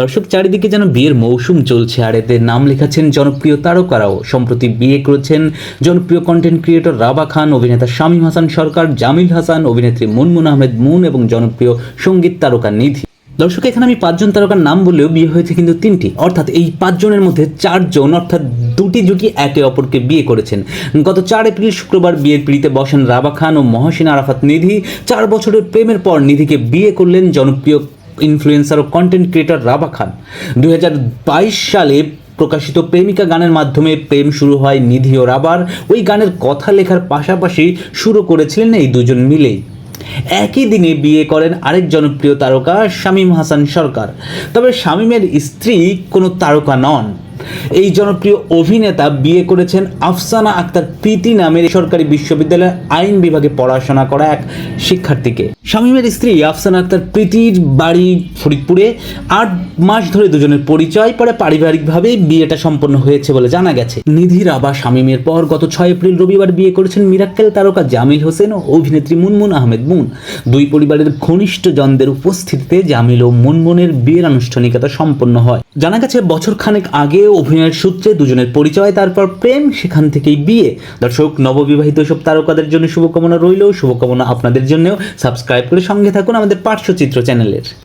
দর্শক, চারিদিকে যেন বিয়ের মৌসুম চলছে আর এতে নাম লেখাচ্ছেন জনপ্রিয় তারকারাও। সম্প্রতি বিয়ে করেছেন জনপ্রিয় কন্টেন্ট ক্রিয়েটর রাবা খান, অভিনেতা শামীম হাসান সরকার, জামিল হাসান, অভিনেত্রী মুনমুন আহমেদ মুন এবং জনপ্রিয় সংগীত তারকা নিধি। দর্শক, এখানে আমি পাঁচজন তারকার নাম বললেও বিয়ে হয়েছে কিন্তু তিনটি। অর্থাৎ এই পাঁচজনের মধ্যে চারজন, অর্থাৎ দুটি জুটি একে অপরকে বিয়ে করেছেন। গত চার এপ্রিল শুক্রবার বিয়ের পিড়িতে বসেন রাবা খান ও মহসিন আরাফাত নিধি। চার বছরের প্রেমের পর নিধিকে বিয়ে করলেন জনপ্রিয় ইনফ্লুয়েন্সার ও কন্টেন্ট ক্রিয়েটর রাবা খান। দু হাজার বাইশ সালে প্রকাশিত প্রেমিকা গানের মাধ্যমে প্রেম শুরু হয় নিধি ও রাবার ওই গানের কথা লেখার পাশাপাশি শুরু করেছিলেন এই দুজন মিলেই একই দিনে বিয়ে করেন আরেক জনপ্রিয় তারকা শামীম হাসান সরকার। তবে শামীমের স্ত্রী কোনো তারকা নন। এই জনপ্রিয় অভিনেতা বিয়ে করেছেন আফসানা আক্তার প্রীতি নামের সরকারি বিশ্ববিদ্যালয়ের আইন বিভাগে পড়াশোনা করা এক শিক্ষার্থীকে। শামীমের স্ত্রী আফসানা আক্তার প্রীতির বাড়ি ফরিদপুরে আট মাস ধরে দুজনের পরিচয়, পরে পারিবারিকভাবে বিয়েটা সম্পন্ন হয়েছে বলে জানা গেছে। নিধি রাবা শামীমের পর গত ছয় এপ্রিল রবিবার বিয়ে করেছেন মিরাক্কেল তারকা জামিল হোসেন ও অভিনেত্রী মুনমুন আহমেদ মুন। দুই পরিবারের ঘনিষ্ঠ জনদের উপস্থিতিতে জামিল ও মুনমুনের বিয়ের আনুষ্ঠানিকতা সম্পন্ন হয়। জানা গেছে, বছর খানেক আগে অভিনয়ের সূত্রে দুজনের পরিচয়, তারপর প্রেম, সেখান থেকেই বিয়ে। দর্শক, নববিবাহিত সব তারকাদের জন্য শুভকামনা রইলেও শুভকামনা আপনাদের জন্যও। সাবস্ক্রাইব করে সঙ্গে থাকুন আমাদের পার্শ্বচিত্র চ্যানেলের।